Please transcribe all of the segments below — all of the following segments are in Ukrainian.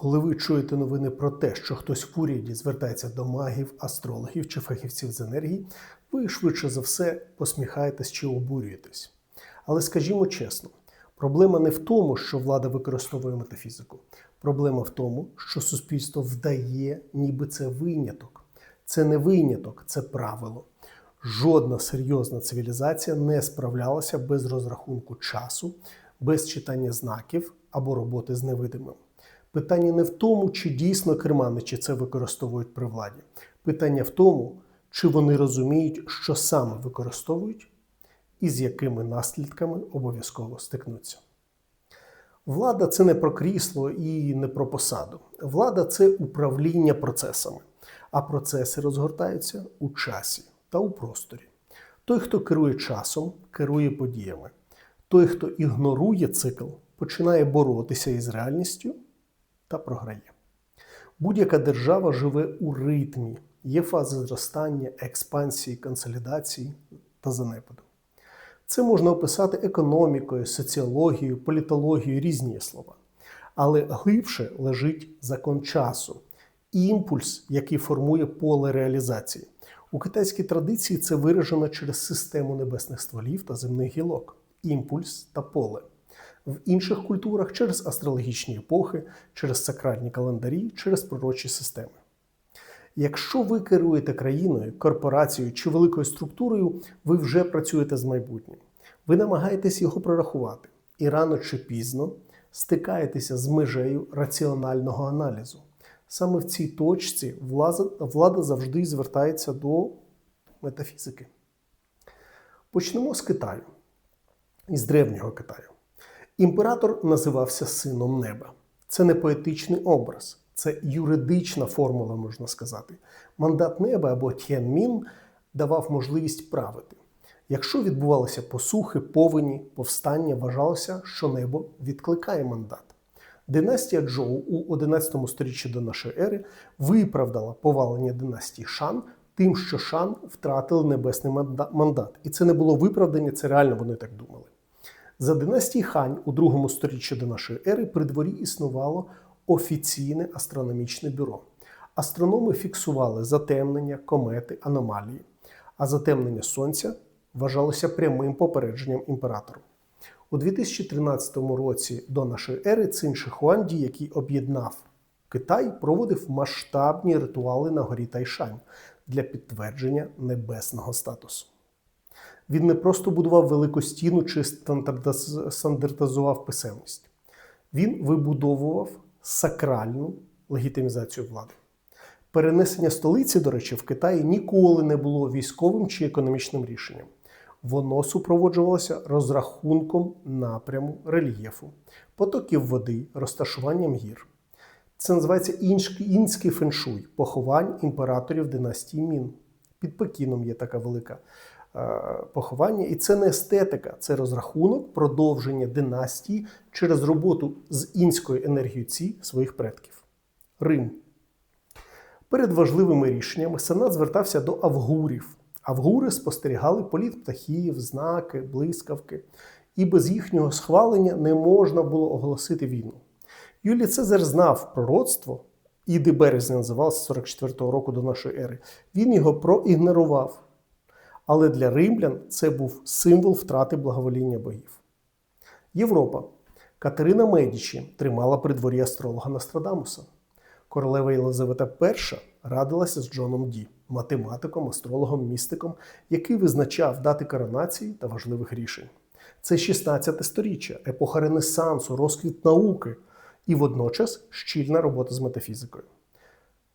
Коли ви чуєте новини про те, що хтось в уряді звертається до магів, астрологів чи фахівців з енергії, ви швидше за все посміхаєтесь чи обурюєтесь. Але скажімо чесно, проблема не в тому, що влада використовує метафізику. Проблема в тому, що суспільство вдає, ніби це виняток. Це не виняток, це правило. Жодна серйозна цивілізація не справлялася без розрахунку часу, без читання знаків або роботи з невидимим. Питання не в тому, чи дійсно керманичі це використовують при владі. Питання в тому, чи вони розуміють, що саме використовують і з якими наслідками обов'язково стикнуться. Влада це не про крісло і не про посаду. Влада це управління процесами, а процеси розгортаються у часі та у просторі. Той, хто керує часом, керує подіями. Той, хто ігнорує цикл, починає боротися із реальністю та програє. Будь-яка держава живе у ритмі, є фази зростання, експансії, консолідації та занепаду. Це можна описати економікою, соціологією, політологією, різні слова. Але глибше лежить закон часу, імпульс, який формує поле реалізації. У китайській традиції це виражено через систему небесних стволів та земних гілок, імпульс та поле. В інших культурах через астрологічні епохи, через сакральні календарі, через пророчі системи. Якщо ви керуєте країною, корпорацією чи великою структурою, ви вже працюєте з майбутнім. Ви намагаєтесь його прорахувати і рано чи пізно стикаєтеся з межею раціонального аналізу. Саме в цій точці влада завжди звертається до метафізики. Почнемо з Китаю, із древнього Китаю. Імператор називався Сином Неба. Це не поетичний образ, це юридична формула, можна сказати. Мандат неба або Т'янмін давав можливість правити. Якщо відбувалися посухи, повені, повстання, вважалося, що небо відкликає мандат. Династія Джоу у 11 сторіччі до нашої ери виправдала повалення династії Шан тим, що Шан втратили небесний мандат. І це не було виправдання, це реально вони так думали. За династії Хань у другому сторіччі до нашої ери при дворі існувало офіційне астрономічне бюро. Астрономи фіксували затемнення, комети, аномалії, а затемнення сонця вважалося прямим попередженням імператору. У 2013 році до нашої ери Цин Шихуанді, який об'єднав Китай, проводив масштабні ритуали на горі Тайшань для підтвердження небесного статусу. Він не просто будував велику стіну чи стандартизував писемність. Він вибудовував сакральну легітимізацію влади. Перенесення столиці, до речі, в Китаї ніколи не було військовим чи економічним рішенням. Воно супроводжувалося розрахунком напряму рельєфу, потоків води, розташуванням гір. Це називається інський феншуй поховань імператорів династії Мін. Під Пекіном є така велика поховання. І це не естетика, це розрахунок продовження династії через роботу з інською енергією Ці своїх предків. Рим. Перед важливими рішеннями Сенат звертався до авгурів. Авгури спостерігали політ птахів, знаки, блискавки, і без їхнього схвалення не можна було оголосити війну. Юлій Цезар знав пророцтво, Іди березня називався 44-го року до нашої ери. Він його проігнорував. Але для римлян це був символ втрати благовоління богів. Європа. Катерина Медічі тримала при дворі астролога Нострадамуса. Королева Єлизавета І радилася з Джоном Ді, математиком, астрологом, містиком, який визначав дати коронації та важливих рішень. Це 16 сторіччя, епоха Ренесансу, розквіт науки і водночас щільна робота з метафізикою.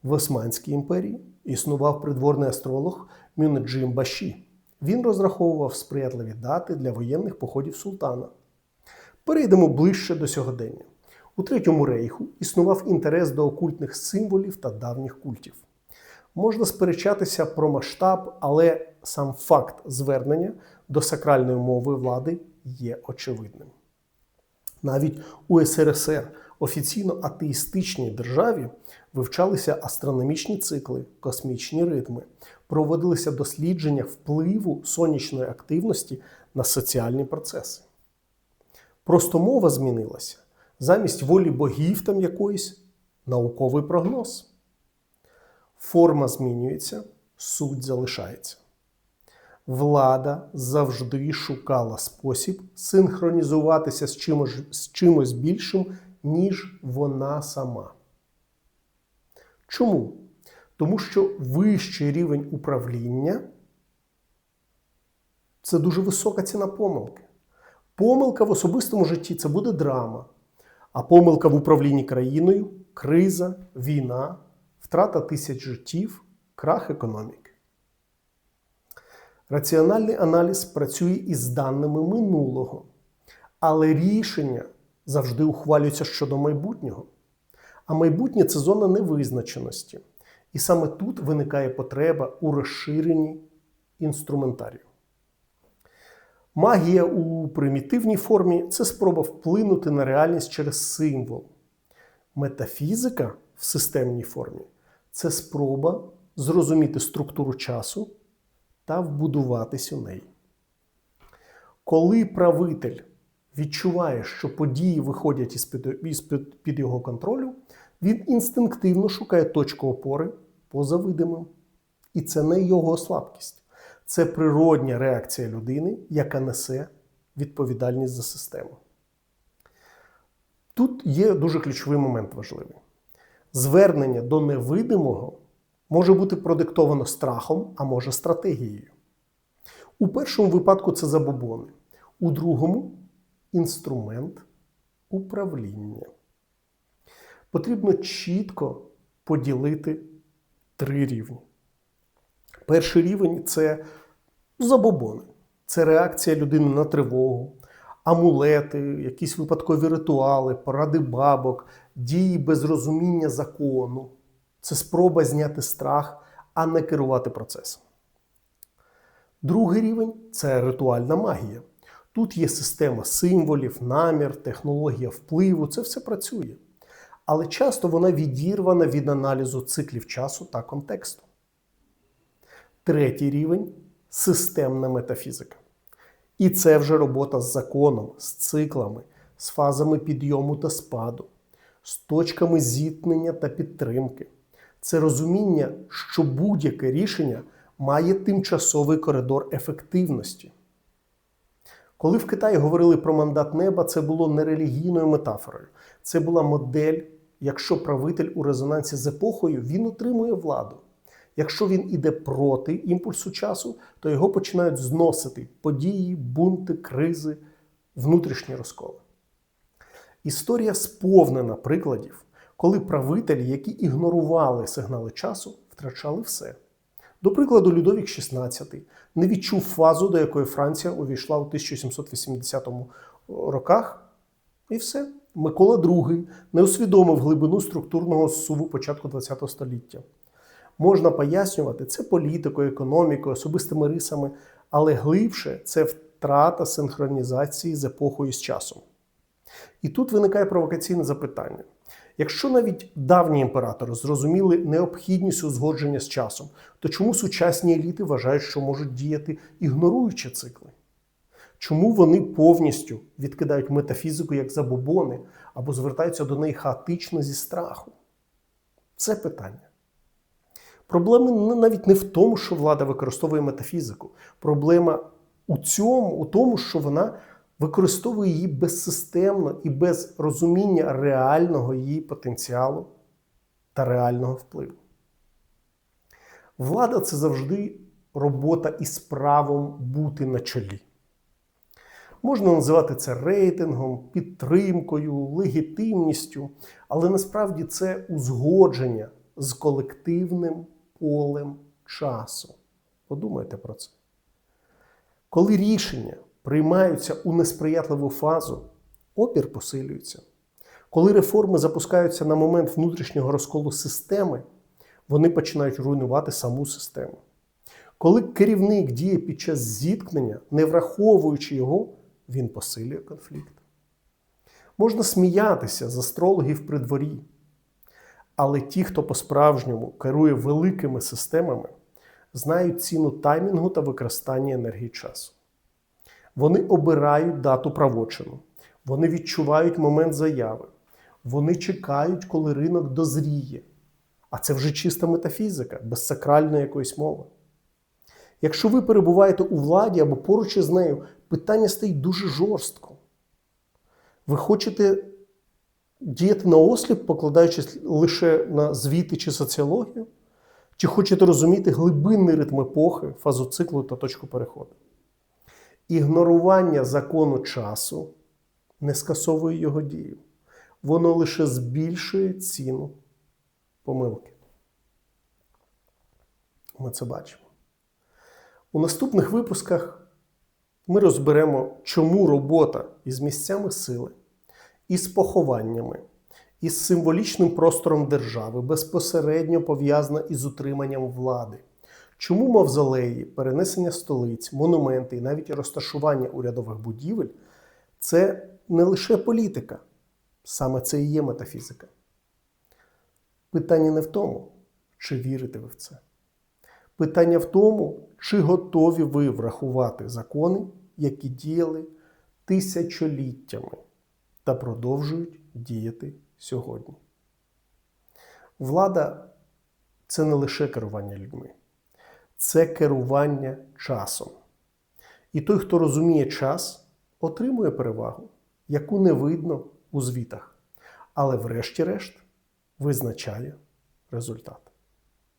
В Османській імперії існував придворний астролог Мюнеджим Баші. Він розраховував сприятливі дати для воєнних походів султана. Перейдемо ближче до сьогодення. У Третьому рейху існував інтерес до окультних символів та давніх культів. Можна сперечатися про масштаб, але сам факт звернення до сакральної мови влади є очевидним. Навіть у СРСР офіційно атеїстичній державі вивчалися астрономічні цикли, космічні ритми, проводилися дослідження впливу сонячної активності на соціальні процеси. Просто мова змінилася. Замість волі богів там якоїсь науковий прогноз. Форма змінюється, суть залишається. Влада завжди шукала спосіб синхронізуватися з чимось, з чимось більшим, ніж вона сама. Чому? Тому що вищий рівень управління це дуже висока ціна помилки. Помилка в особистому житті це буде драма, а помилка в управлінні країною криза, війна, втрата тисяч життів, крах економіки. Раціональний аналіз працює із даними минулого, але рішення завжди ухвалюються щодо майбутнього. А майбутнє це зона невизначеності. І саме тут виникає потреба у розширенні інструментарію. Магія у примітивній формі це спроба вплинути на реальність через символ. Метафізика в системній формі це спроба зрозуміти структуру часу та вбудуватись у неї. Коли правитель відчуває, що події виходять із-під під його контролю, він інстинктивно шукає точку опори поза видимим. І це не його слабкість. Це природня реакція людини, яка несе відповідальність за систему. Тут є дуже ключовий момент важливий. Звернення до невидимого може бути продиктовано страхом, а може стратегією. У першому випадку це забобони, у другому інструмент управління. Потрібно чітко поділити три рівні. Перший рівень це забобони. Це реакція людини на тривогу, амулети, якісь випадкові ритуали, поради бабок, дії без розуміння закону. Це спроба зняти страх, а не керувати процесом. Другий рівень це ритуальна магія. Тут є система символів, намір, технологія впливу, це все працює. Але часто вона відірвана від аналізу циклів часу та контексту. Третій рівень системна метафізика. І це вже робота з законом, з циклами, з фазами підйому та спаду, з точками зіткнення та підтримки. Це розуміння, що будь-яке рішення має тимчасовий коридор ефективності. Коли в Китаї говорили про мандат неба, це було не релігійною метафорою. Це була модель, якщо правитель у резонансі з епохою, він отримує владу. Якщо він іде проти імпульсу часу, то його починають зносити події, бунти, кризи, внутрішні розколи. Історія сповнена прикладів, коли правителі, які ігнорували сигнали часу, втрачали все. До прикладу, Людовік XVI не відчув фазу, до якої Франція увійшла у 1780 роках, і все. Микола II не усвідомив глибину структурного суву початку ХХ століття можна пояснювати це політикою, економікою, особистими рисами, але глибше це втрата синхронізації з епохою з часом. І тут виникає провокаційне запитання. Якщо навіть давні імператори зрозуміли необхідність узгодження з часом, то чому сучасні еліти вважають, що можуть діяти ігноруючи цикли? Чому вони повністю відкидають метафізику як забобони або звертаються до неї хаотично зі страху? Це питання. Проблема навіть не в тому, що влада використовує метафізику. Проблема у цьому, у тому, що вона використовує її безсистемно і без розуміння реального її потенціалу та реального впливу. Влада це завжди робота із правом бути на чолі. Можна називати це рейтингом, підтримкою, легітимністю, але насправді це узгодження з колективним полем часу. Подумайте про це. Коли рішення приймаються у несприятливу фазу, опір посилюється. Коли реформи запускаються на момент внутрішнього розколу системи, вони починають руйнувати саму систему. Коли керівник діє під час зіткнення, не враховуючи його, він посилює конфлікт. Можна сміятися з астрологів при дворі. Але ті, хто по-справжньому керує великими системами, знають ціну таймінгу та використання енергії часу. Вони обирають дату правочину, вони відчувають момент заяви, Вони чекають, коли ринок дозріє. А це вже чиста метафізика, без сакральної якоїсь мови. Якщо ви перебуваєте у владі або поруч із нею, питання стоїть дуже жорстко. Ви хочете діяти на осліп, покладаючись лише на звіти чи соціологію? Чи хочете розуміти глибинний ритм епохи, фазу циклу та точку переходу? Ігнорування закону часу не скасовує його дію. Воно лише збільшує ціну помилки. Ми це бачимо. У наступних випусках ми розберемо, чому робота із місцями сили, із похованнями, із символічним простором держави безпосередньо пов'язана із утриманням влади. Чому мавзолеї, перенесення столиць, монументи і навіть розташування урядових будівель це не лише політика, саме це і є метафізика. Питання не в тому, чи вірите ви в це. Питання в тому, чи готові ви врахувати закони, які діяли тисячоліттями та продовжують діяти сьогодні. Влада це не лише керування людьми, це керування часом. І той, хто розуміє час, отримує перевагу, яку не видно у звітах, але врешті-решт визначає результат.